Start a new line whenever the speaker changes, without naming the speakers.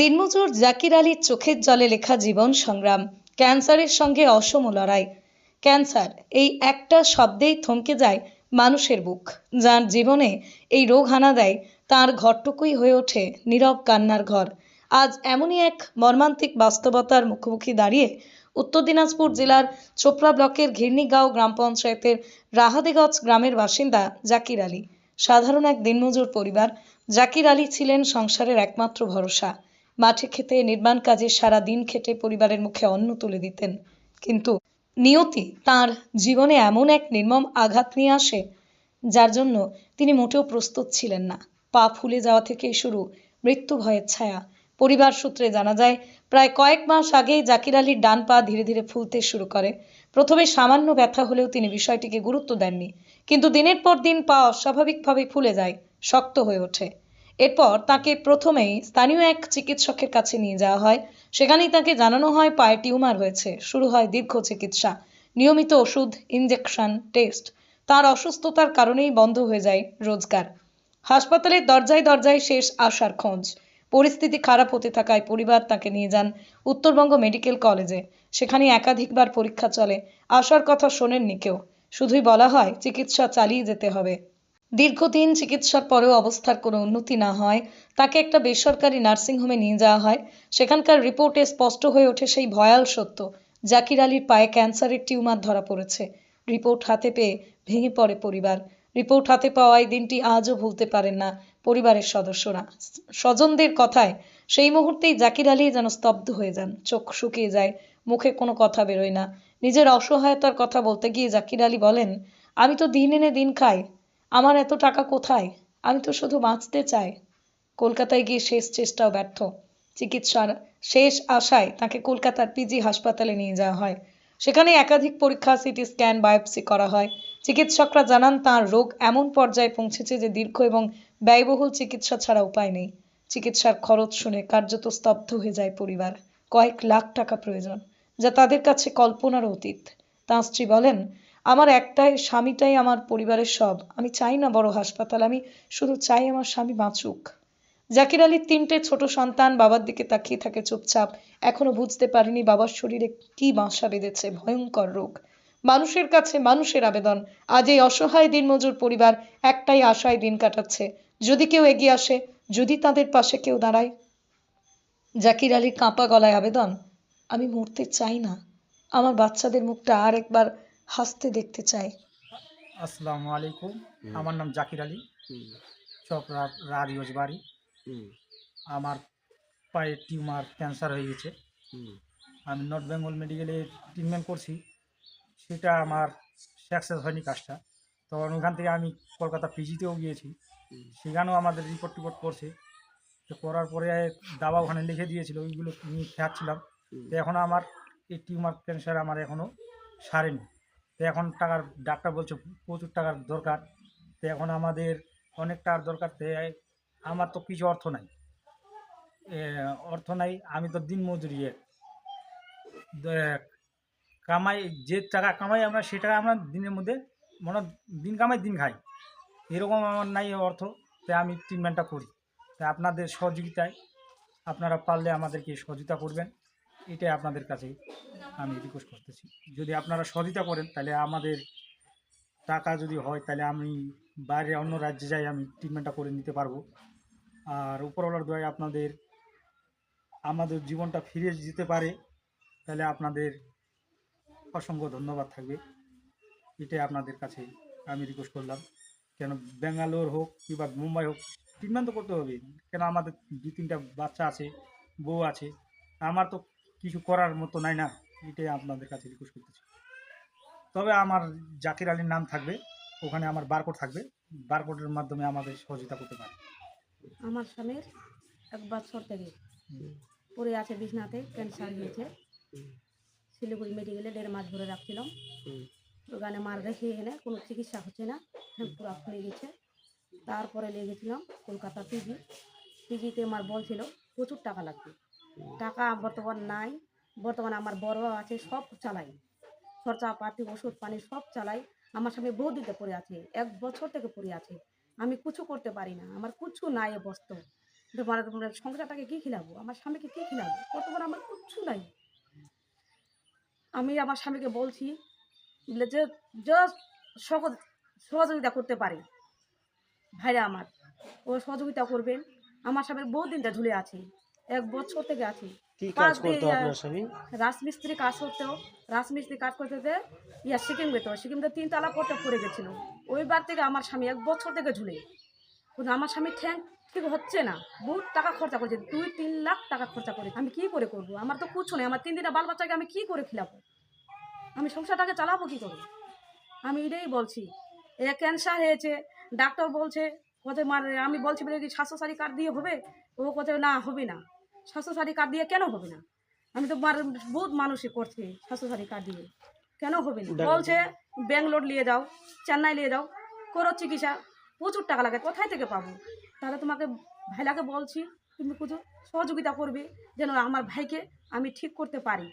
দিনমজুর জাকির আলীর চোখের জলে লেখা জীবন সংগ্রাম, ক্যান্সারের সঙ্গে অসম লড়াই। ক্যান্সার, এই একটা শব্দেই থমকে যায় মানুষের বুক। যার জীবনে এই রোগ হানা দেয়, তার ঘরটুকুই হয়ে ওঠে নীরব কান্নার ঘর। আজ এমনই এক মর্মান্তিক বাস্তবতার মুখোমুখি দাঁড়িয়ে উত্তর দিনাজপুর জেলার চোপড়া ব্লকের ঘিরনিগাঁও গ্রাম পঞ্চায়েতের রাহাদেগজ গ্রামের বাসিন্দা জাকির আলী। সাধারণ এক দিনমজুর পরিবার, জাকির আলী ছিলেন সংসারের একমাত্র ভরসা। মাঠে খেতে নির্মাণ কাজে সারা দিন খেটে পরিবারের মুখে অন্ন তুলে দিতেন। কিন্তু নিয়তি তার জীবনে এমন এক নির্মম আঘাত নিয়ে আসে, যার জন্য তিনি মোটেও প্রস্তুত ছিলেন না। পা ফুলে যাওয়া থেকেই শুরু মৃত্যু ভয়ের ছায়া। পরিবার সূত্রে জানা যায়, প্রায় কয়েক মাস আগেই জাকির আলীর ডান পা ধীরে ধীরে ফুলতে শুরু করে। প্রথমে সামান্য ব্যথা হলেও তিনি বিষয়টিকে গুরুত্ব দেননি, কিন্তু দিনের পর দিন পা অস্বাভাবিকভাবে ফুলে যায়, শক্ত হয়ে ওঠে। এরপর তাকে প্রথমেই স্থানীয় এক চিকিৎসকের কাছে নিয়ে যাওয়া হয়। সেখানেই তাকে জানানো হয় পায়ে টিউমার হয়েছে। শুরু হয় দীর্ঘ চিকিৎসা। নিয়মিত ওষুধ ইনজেকশন টেস্ট তার অসুস্থতার কারণেই বন্ধ হয়ে যায় রোজগার। হাসপাতালের দরজায় দরজায় শেষ আসার খোঁজ। পরিস্থিতি খারাপ হতে থাকায় পরিবার তাকে নিয়ে যান উত্তরবঙ্গ মেডিকেল কলেজে। সেখানে একাধিকবার পরীক্ষা চলে। আসার কথা শোনেননি কেউ। শুধুই বলা হয়, চিকিৎসা চালিয়ে যেতে হবে। দীর্ঘদিন চিকিৎসার পরেও অবস্থার কোনো উন্নতি না হয়, তাকে একটা বেসরকারি নার্সিংহোমে নিয়ে যাওয়া হয়। সেখানকার রিপোর্টে স্পষ্ট হয়ে ওঠে সেই ভয়াল সত্য, জাকির আলীর পায়ে ক্যান্সারের টিউমার ধরা পড়েছে। রিপোর্ট হাতে পেয়ে ভেঙে পড়ে পরিবার। রিপোর্ট হাতে পাওয়া এই দিনটি আজও ভুলতে পারেন না পরিবারের সদস্যরা। স্বজনদের কথায়, সেই মুহূর্তেই জাকির আলী যেন স্তব্ধ হয়ে যান। চোখ শুকিয়ে যায়, মুখে কোনো কথা বেরোয় না। নিজের অসহায়তার কথা বলতে গিয়ে জাকির আলী বলেন, আমি তো দিন এনে দিন খাই। আমার এত টাকা কোথায়? আমি তো শুধু বাঁচতে চাই। কলকাতায় গিয়ে শেষ চেষ্টাও ব্যর্থ। চিকিৎসার শেষ আশায় তাকে কলকাতার পিজি হাসপাতালে নিয়ে যাওয়া হয়। সেখানে একাধিক পরীক্ষা, সিটি স্ক্যান, বায়োপসি করা হয়। চিকিৎসকরা জানান, তার রোগ এমন পর্যায়ে পৌঁছেছে যে দীর্ঘ এবং ব্যয়বহুল চিকিৎসা ছাড়া উপায় নেই। চিকিৎসার খরচ শুনে কার্যত স্তব্ধ হয়ে যায় পরিবার। কয়েক লাখ টাকা প্রয়োজন, যা তাদের কাছে কল্পনার অতীত। তাঁর স্ত্রী বলেন আমার একটাই, স্বামীটাই আমার পরিবারের সব। আমি চাই না বড় হাসপাতাল, আমি শুধু চাই আমার স্বামী বাঁচুক। জাকির আলীর তিনটে ছোট সন্তান বাবার দিকে তাকিয়ে থাকে চুপচাপ। এখনও বুঝতে পারিনি বাবার শরীরে কি বাসা বেঁধেছে, ভয়ঙ্কর রোগ। মানুষের কাছে মানুষের আবেদন। আজ এই অসহায় দিনমজুর পরিবার একটাই আশায় দিন কাটাচ্ছে। যদি কেউ এগিয়ে আসে, যদি তাদের পাশে কেউ দাঁড়ায়। জাকির আলীর কাঁপা গলায় আবেদন, আমি মরতে চাই না। আমার বাচ্চাদের মুখটা আর একবার হাসতে দেখতে চাই।
আসসালামু আলাইকুম। আমার নাম জাকির আলী। চক রাদিওজ বাড়ি আমার পায়ে টিউমার ক্যান্সার হয়ে গেছে। আমি নর্থ বেঙ্গল মেডিকেলে ট্রিটমেন্ট করছি। সেটা আমার সাকসেস হয়নি কাজটা। তখন ওখান থেকে আমি কলকাতা পিজিতেও গিয়েছি। সেখানেও আমাদের রিপোর্ট টিপোর্ট করছে। তো করার পরে দাবা ওখানে লিখে দিয়েছিল ওইগুলো নিয়ে খাচ্ছিলাম
হুম,
তো এখন আমার এই টিউমার ক্যান্সার আমার এখনও সারেনি। তো এখন টাকার ডাক্তার বলছে, প্রচুর টাকার দরকার। তো এখন আমাদের অনেক টাকার দরকার। তো আমার তো কিছু অর্থ নাই। অর্থ নাই, আমি তো দিন মজুরি কামাই, যে টাকা কামাই আমরা, সে টাকা আমরা দিনের মধ্যে, মনে দিন কামাই, দিন খাই। এরকম আমার নাই অর্থ। তাই আমি ট্রিটমেন্টটা করি। তাই আপনাদের সহযোগিতায় আপনারা পারলে আমাদেরকে সহযোগিতা করবেন। এটাই আপনাদের কাছে আমি রিকোয়েস্ট করতেছি। যদি আপনারা সহযোগিতা করেন, তাহলে আমাদের টাকা যদি হয়, তাহলে আমি বাইরে অন্য রাজ্যে যাই, আমি ট্রিটমেন্টটা করে নিতে পারব। আর উপরওয়ালার দোয়ায় আপনাদের, আমাদের জীবনটা ফিরে যেতে পারে, তাহলে আপনাদের অসংখ্য ধন্যবাদ থাকবে। এটাই আপনাদের কাছে আমি রিকোয়েস্ট করলাম। কেন ব্যাঙ্গালোর হোক কিংবা মুম্বাই হোক ট্রিটমেন্ট তো করতে হবে। কেন আমাদের দু তিনটা বাচ্চা আছে, বউ আছে, আমার তো কিছু করার মতো নাই না। এটাই আপনাদের কাছে রিকোয়েস্ট করতেছি। তবে আমার জাকির আলীর নাম থাকবে, ওখানে আমার বারকোড থাকবে। বারকোডের মাধ্যমে আমাদের সহযোগিতা করতে পারে।
আমার স্বামীর এক বছর থেকে পড়ে আছে বিছনাতে ক্যান্সার হয়েছে। শিলিগুড়ি মেডিকেলে দেড় মাস ধরে রাখছিলাম। ওখানে মার রেখে এনে কোনো চিকিৎসা হচ্ছে না পুরো ফুলে গেছে। তারপরে লেগেছিলাম কলকাতা পিজি পিজিতে আমার বলছিল, প্রচুর টাকা লাগবে। টাকা বর্তমান নাই বর্তমানে আমার বড় আছে, সব চালাই খরচা পাতি, ওষুধ, পানি সব চালাই আমার স্বামী বহু দিতে পড়ে আছে, এক বছর থেকে পড়ে আছে। আমি কিছু করতে পারি না, আমার কিছু নাই বস্তু। সংসারটাকে কি খিলাবো? আমার স্বামীকে কি খিলাবো? বর্তমানে আমার কিচ্ছু নাই। আমি আমার স্বামীকে বলছি বলে যে জাস্ট সহযোগিতা করতে পারি। ভাইরা আমার, ও সহযোগিতা করবেন আমার স্বামীর বহু দিনটা ঝুলে আছে, এক বছর থেকে আছে।
কি কাজ করতো আপনার স্বামী?
রাজমিস্ত্রি কাজ রাজমিস্ত্রি করতে ইয়া সিকিম যেত সিকিমতে তিনতলা পড়তে পড়ে গেছিল। ওইবার থেকে আমার স্বামী এক বছর থেকে ঝুলে। কিন্তু আমার স্বামী ঠ্যাং ঠিক হচ্ছে না। বহুত টাকা খরচা করেছে। দুই তিন লাখ টাকা খরচা করে আমি কি করে করব? আমার তো কুচ্ছ নেই। আমার তিন দিনের বাল বাচ্চাকে আমি কি করে খিলাবো? আমি সংসারটাকে চালাবো কি করে? আমি এটাই বলছি। এ ক্যান্সার হয়েছে। ডাক্তার বলছে কোথায় মার আমি বলছি বলে কি স্বাস্থ্যসাথী কার্ড দিয়ে হবে? ও কোথায় না হবে না। স্বাস্থ্যসাথী কার্ড দিয়ে কেন হবে না? আমি তো বহুত মানুষই করছি স্বাস্থ্যসাথী কার্ড দিয়ে। কেন হবে না? বলছে ব্যাঙ্গালোর নিয়ে যাও চেন্নাই নিয়ে যাও করো চিকিৎসা প্রচুর টাকা লাগে কোথায় থেকে পাবো? তাহলে তোমাকে ভাইলাকে বলছি তুমি কিছু সহযোগিতা করবে যেন আমার ভাইকে আমি ঠিক করতে পারি।